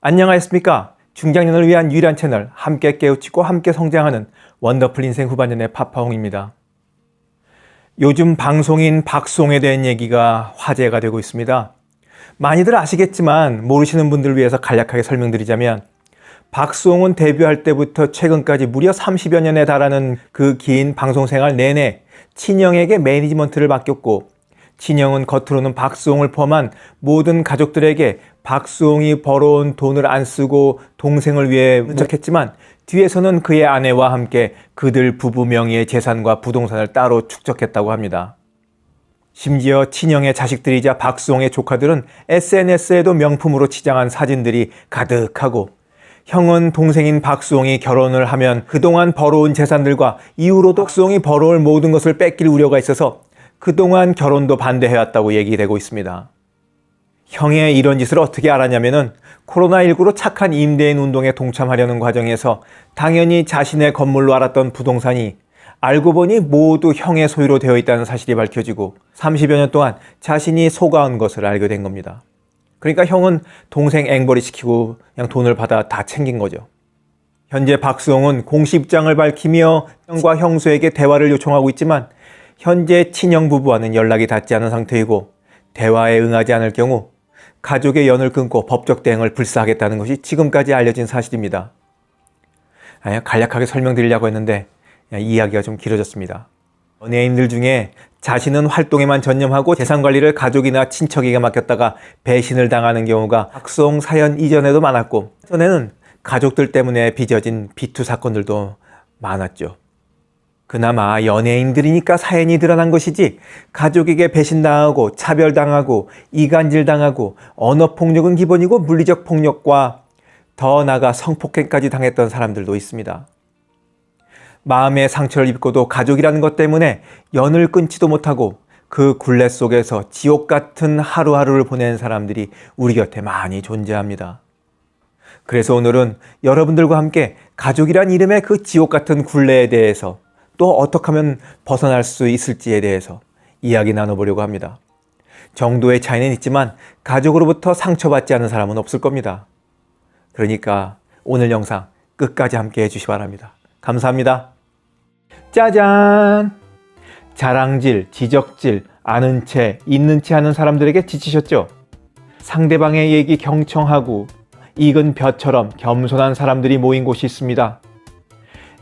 안녕하십니까. 중장년을 위한 유일한 채널 함께 깨우치고 함께 성장하는 원더풀 인생 후반년의 파파홍입니다. 요즘 방송인 박송에 대한 얘기가 화제가 되고 있습니다. 많이들 아시겠지만 모르시는 분들을 위해서 간략하게 설명드리자면 박수홍은 데뷔할 때부터 최근까지 무려 30여 년에 달하는 그 긴 방송 생활 내내 친형에게 매니지먼트를 맡겼고 친형은 겉으로는 박수홍을 포함한 모든 가족들에게 박수홍이 벌어온 돈을 안 쓰고 동생을 위해 문척했지만 뒤에서는 그의 아내와 함께 그들 부부 명의의 재산과 부동산을 따로 축적했다고 합니다. 심지어 친형의 자식들이자 박수홍의 조카들은 SNS에도 명품으로 치장한 사진들이 가득하고 형은 동생인 박수홍이 결혼을 하면 그동안 벌어온 재산들과 이후로도 박수홍이 벌어올 모든 것을 뺏길 우려가 있어서 그동안 결혼도 반대해왔다고 얘기되고 있습니다. 형의 이런 짓을 어떻게 알았냐면은 코로나19로 착한 임대인 운동에 동참하려는 과정에서 당연히 자신의 건물로 알았던 부동산이 알고 보니 모두 형의 소유로 되어 있다는 사실이 밝혀지고 30여 년 동안 자신이 속아온 것을 알게 된 겁니다. 그러니까 형은 동생 앵벌이 시키고 그냥 돈을 받아 다 챙긴 거죠. 현재 박수홍은 공식 입장을 밝히며 형과 형수에게 대화를 요청하고 있지만 현재 친형 부부와는 연락이 닿지 않은 상태이고 대화에 응하지 않을 경우 가족의 연을 끊고 법적 대응을 불사하겠다는 것이 지금까지 알려진 사실입니다. 아니, 간략하게 설명드리려고 했는데 이야기가 좀 길어졌습니다. 연예인들 중에 자신은 활동에만 전념하고 재산 관리를 가족이나 친척에게 맡겼다가 배신을 당하는 경우가 박수홍 사연 이전에도 많았고 전에는 가족들 때문에 빚어진 비투 사건들도 많았죠. 그나마 연예인들이니까 사연이 드러난 것이지 가족에게 배신당하고 차별당하고 이간질당하고 언어폭력은 기본이고 물리적 폭력과 더 나아가 성폭행까지 당했던 사람들도 있습니다. 마음의 상처를 입고도 가족이라는 것 때문에 연을 끊지도 못하고 그 굴레 속에서 지옥 같은 하루하루를 보낸 사람들이 우리 곁에 많이 존재합니다. 그래서 오늘은 여러분들과 함께 가족이란 이름의 그 지옥 같은 굴레에 대해서 또 어떻게 하면 벗어날 수 있을지에 대해서 이야기 나눠보려고 합니다. 정도의 차이는 있지만 가족으로부터 상처받지 않은 사람은 없을 겁니다. 그러니까 오늘 영상 끝까지 함께 해주시 기 바랍니다. 감사합니다. 짜잔! 자랑질, 지적질, 아는 채, 있는 채 하는 사람들에게 지치셨죠? 상대방의 얘기 경청하고 익은 벼처럼 겸손한 사람들이 모인 곳이 있습니다.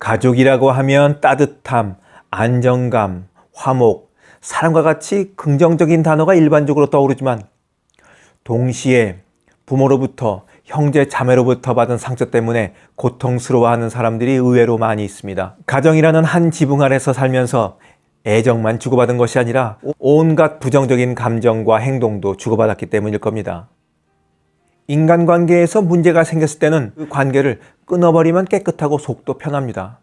가족이라고 하면 따뜻함, 안정감, 화목, 사랑과 같이 긍정적인 단어가 일반적으로 떠오르지만 동시에 부모로부터 형제 자매로부터 받은 상처 때문에 고통스러워하는 사람들이 의외로 많이 있습니다. 가정이라는 한 지붕 아래서 살면서 애정만 주고받은 것이 아니라 온갖 부정적인 감정과 행동도 주고받았기 때문일 겁니다. 인간관계에서 문제가 생겼을 때는 그 관계를 끊어버리면 깨끗하고 속도 편합니다.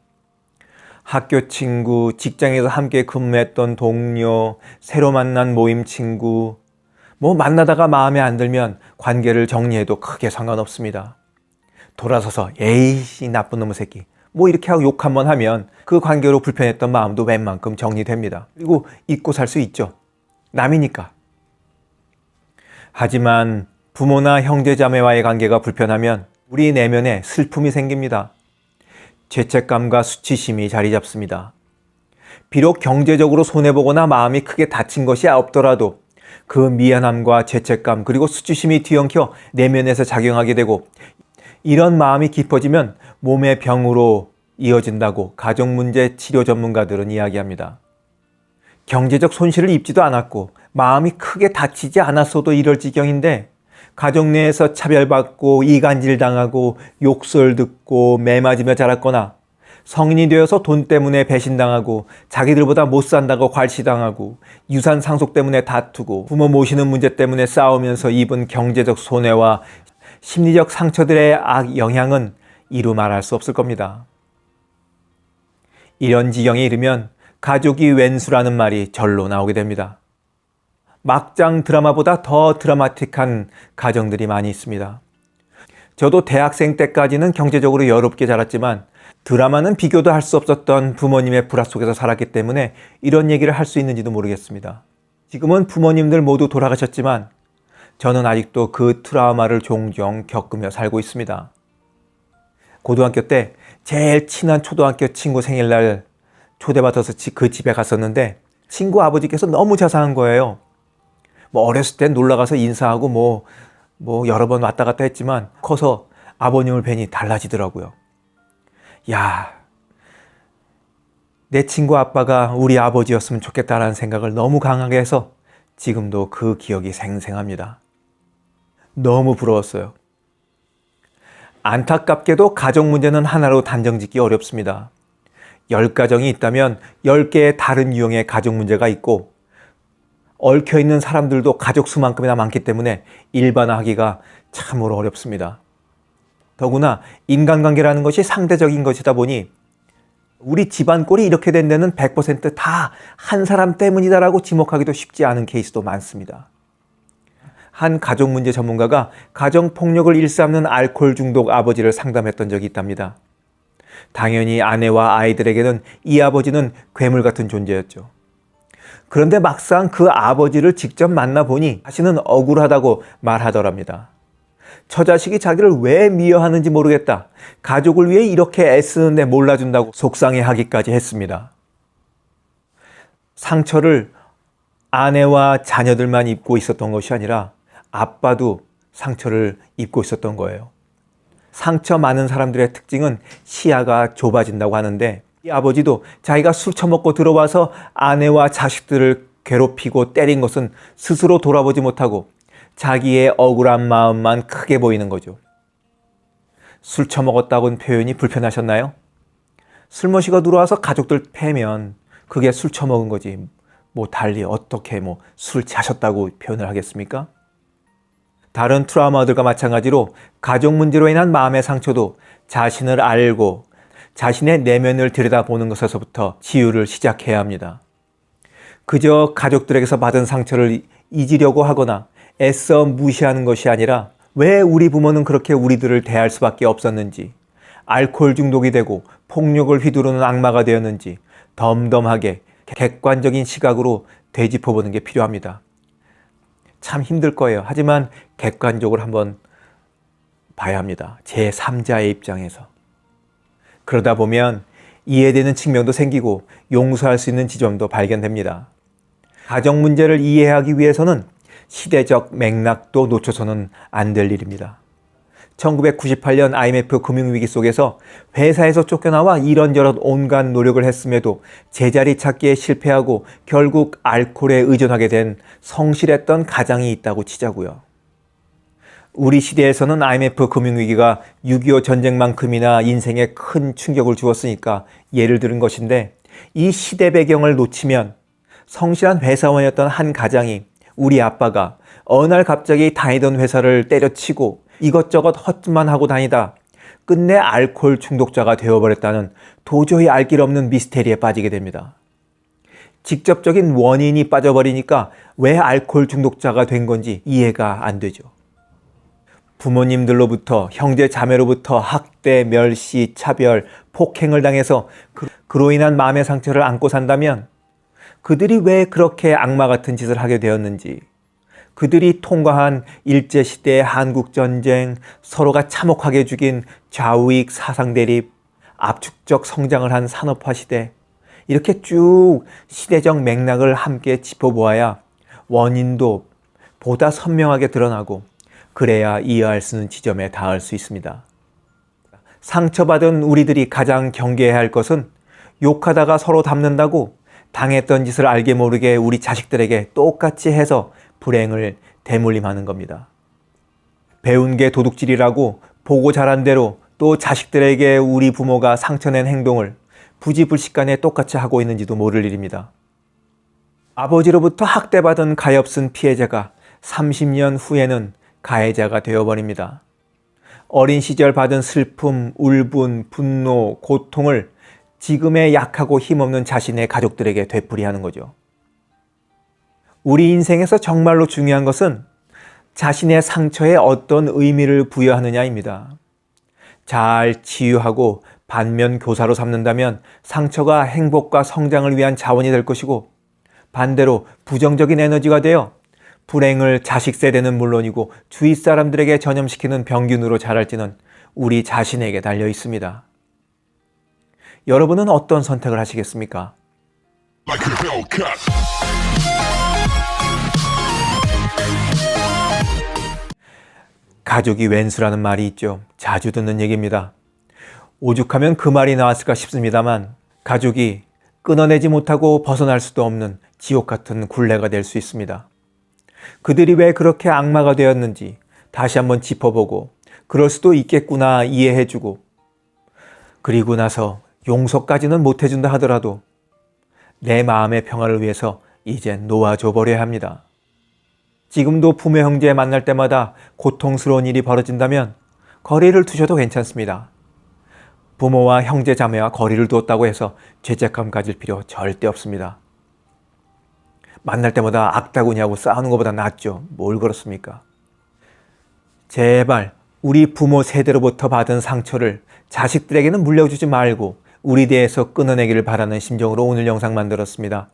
학교 친구, 직장에서 함께 근무했던 동료, 새로 만난 모임 친구, 뭐 만나다가 마음에 안 들면 관계를 정리해도 크게 상관없습니다. 돌아서서 에이 나쁜 놈의 새끼 뭐 이렇게 하고 욕 한번 하면 그 관계로 불편했던 마음도 웬만큼 정리됩니다. 그리고 잊고 살 수 있죠. 남이니까. 하지만 부모나 형제자매와의 관계가 불편하면 우리 내면에 슬픔이 생깁니다. 죄책감과 수치심이 자리 잡습니다. 비록 경제적으로 손해보거나 마음이 크게 다친 것이 없더라도 그 미안함과 죄책감 그리고 수치심이 뒤엉켜 내면에서 작용하게 되고 이런 마음이 깊어지면 몸의 병으로 이어진다고 가정문제 치료 전문가들은 이야기합니다. 경제적 손실을 입지도 않았고 마음이 크게 다치지 않았어도 이럴 지경인데 가족 내에서 차별받고 이간질 당하고 욕설 듣고 매 맞으며 자랐거나 성인이 되어서 돈 때문에 배신당하고 자기들보다 못 산다고 괄시당하고 유산 상속 때문에 다투고 부모 모시는 문제 때문에 싸우면서 입은 경제적 손해와 심리적 상처들의 악 영향은 이루 말할 수 없을 겁니다. 이런 지경에 이르면 가족이 왼수라는 말이 절로 나오게 됩니다. 막장 드라마보다 더 드라마틱한 가정들이 많이 있습니다. 저도 대학생 때까지는 경제적으로 여롭게 자랐지만 드라마는 비교도 할 수 없었던 부모님의 불화 속에서 살았기 때문에 이런 얘기를 할 수 있는지도 모르겠습니다. 지금은 부모님들 모두 돌아가셨지만 저는 아직도 그 트라우마를 종종 겪으며 살고 있습니다. 고등학교 때 제일 친한 초등학교 친구 생일날 초대받아서 그 집에 갔었는데 친구 아버지께서 너무 자상한 거예요. 뭐 어렸을 땐 놀러 가서 인사하고 뭐, 뭐 여러 번 왔다 갔다 했지만 커서 아버님을 뵈니 달라지더라고요. 야, 내 친구 아빠가 우리 아버지였으면 좋겠다라는 생각을 너무 강하게 해서 지금도 그 기억이 생생합니다. 너무 부러웠어요. 안타깝게도 가정 문제는 하나로 단정 짓기 어렵습니다. 10가정이 있다면 10개의 다른 유형의 가정 문제가 있고 얽혀 있는 사람들도 가족 수만큼이나 많기 때문에 일반화하기가 참으로 어렵습니다. 더구나 인간관계라는 것이 상대적인 것이다 보니 우리 집안 꼴이 이렇게 된 데는 100%다 한 사람 때문이다라고 지목하기도 쉽지 않은 케이스도 많습니다. 한 가족 문제 전문가가 가정 폭력을 일삼는 알코올 중독 아버지를 상담했던 적이 있답니다. 당연히 아내와 아이들에게는 이 아버지는 괴물 같은 존재였죠. 그런데 막상 그 아버지를 직접 만나보니 자신은 억울하다고 말하더랍니다. 처자식이 자기를 왜 미워하는지 모르겠다. 가족을 위해 이렇게 애쓰는데 몰라준다고 속상해 하기까지 했습니다. 상처를 아내와 자녀들만 입고 있었던 것이 아니라 아빠도 상처를 입고 있었던 거예요. 상처 많은 사람들의 특징은 시야가 좁아진다고 하는데 이 아버지도 자기가 술 처먹고 들어와서 아내와 자식들을 괴롭히고 때린 것은 스스로 돌아보지 못하고 자기의 억울한 마음만 크게 보이는 거죠. 술 처먹었다고는 표현이 불편하셨나요? 술 마시고 들어와서 가족들 패면 그게 술 처먹은 거지. 뭐 달리 어떻게 뭐 술 자셨다고 표현을 하겠습니까? 다른 트라우마들과 마찬가지로 가족 문제로 인한 마음의 상처도 자신을 알고 자신의 내면을 들여다보는 것에서부터 치유를 시작해야 합니다. 그저 가족들에게서 받은 상처를 잊으려고 하거나 애써 무시하는 것이 아니라 왜 우리 부모는 그렇게 우리들을 대할 수밖에 없었는지, 알코올 중독이 되고 폭력을 휘두르는 악마가 되었는지 덤덤하게 객관적인 시각으로 되짚어보는 게 필요합니다. 참 힘들 거예요. 하지만 객관적으로 한번 봐야 합니다. 제 3자의 입장에서. 그러다 보면 이해되는 측면도 생기고 용서할 수 있는 지점도 발견됩니다. 가정 문제를 이해하기 위해서는 시대적 맥락도 놓쳐서는 안 될 일입니다. 1998년 IMF 금융위기 속에서 회사에서 쫓겨나와 이런저런 온갖 노력을 했음에도 제자리 찾기에 실패하고 결국 알코올에 의존하게 된 성실했던 가장이 있다고 치자고요. 우리 시대에서는 IMF 금융위기가 6.25 전쟁만큼이나 인생에 큰 충격을 주었으니까 예를 들은 것인데 이 시대 배경을 놓치면 성실한 회사원이었던 한 가장이 우리 아빠가 어느 날 갑자기 다니던 회사를 때려치고 이것저것 헛만 하고 다니다 끝내 알코올 중독자가 되어버렸다는 도저히 알 길 없는 미스테리에 빠지게 됩니다. 직접적인 원인이 빠져버리니까 왜 알코올 중독자가 된 건지 이해가 안 되죠. 부모님들로부터 형제 자매로부터 학대, 멸시, 차별, 폭행을 당해서 그, 그로 인한 마음의 상처를 안고 산다면 그들이 왜 그렇게 악마 같은 짓을 하게 되었는지 그들이 통과한 일제시대의 한국전쟁, 서로가 참혹하게 죽인 좌우익 사상대립, 압축적 성장을 한 산업화 시대, 이렇게 쭉 시대적 맥락을 함께 짚어보아야 원인도 보다 선명하게 드러나고 그래야 이해할 수 있는 지점에 닿을 수 있습니다. 상처받은 우리들이 가장 경계해야 할 것은 욕하다가 서로 닮는다고 당했던 짓을 알게 모르게 우리 자식들에게 똑같이 해서 불행을 대물림하는 겁니다. 배운 게 도둑질이라고 보고 자란 대로 또 자식들에게 우리 부모가 상처낸 행동을 부지불식간에 똑같이 하고 있는지도 모를 일입니다. 아버지로부터 학대받은 가엾은 피해자가 30년 후에는 가해자가 되어버립니다. 어린 시절 받은 슬픔, 울분, 분노, 고통을 지금의 약하고 힘없는 자신의 가족들에게 되풀이하는 거죠. 우리 인생에서 정말로 중요한 것은 자신의 상처에 어떤 의미를 부여하느냐입니다. 잘 치유하고 반면 교사로 삼는다면 상처가 행복과 성장을 위한 자원이 될 것이고 반대로 부정적인 에너지가 되어 불행을 자식 세대는 물론이고 주위 사람들에게 전염시키는 병균으로 자랄지는 우리 자신에게 달려 있습니다. 여러분은 어떤 선택을 하시겠습니까? 가족이 왼수라는 말이 있죠. 자주 듣는 얘기입니다. 오죽하면 그 말이 나왔을까 싶습니다만 가족이 끊어내지 못하고 벗어날 수도 없는 지옥 같은 굴레가 될 수 있습니다. 그들이 왜 그렇게 악마가 되었는지 다시 한번 짚어보고 그럴 수도 있겠구나 이해해주고 그리고 나서 용서까지는 못해준다 하더라도 내 마음의 평화를 위해서 이제 놓아줘 버려야 합니다. 지금도 부모 형제 만날 때마다 고통스러운 일이 벌어진다면 거리를 두셔도 괜찮습니다. 부모와 형제 자매와 거리를 두었다고 해서 죄책감 가질 필요 절대 없습니다. 만날 때마다 악다구니하고 싸우는 것보다 낫죠. 뭘 그렇습니까? 제발 우리 부모 세대로부터 받은 상처를 자식들에게는 물려주지 말고 우리 대에서 끊어내기를 바라는 심정으로 오늘 영상 만들었습니다.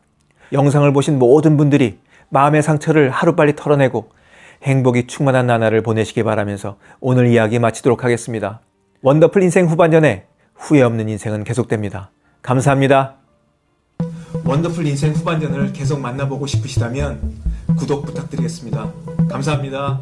영상을 보신 모든 분들이 마음의 상처를 하루빨리 털어내고 행복이 충만한 나날을 보내시기 바라면서 오늘 이야기 마치도록 하겠습니다. 원더풀 인생 후반전에 후회 없는 인생은 계속됩니다. 감사합니다. 원더풀 인생 후반전을 계속 만나보고 싶으시다면 구독 부탁드리겠습니다. 감사합니다.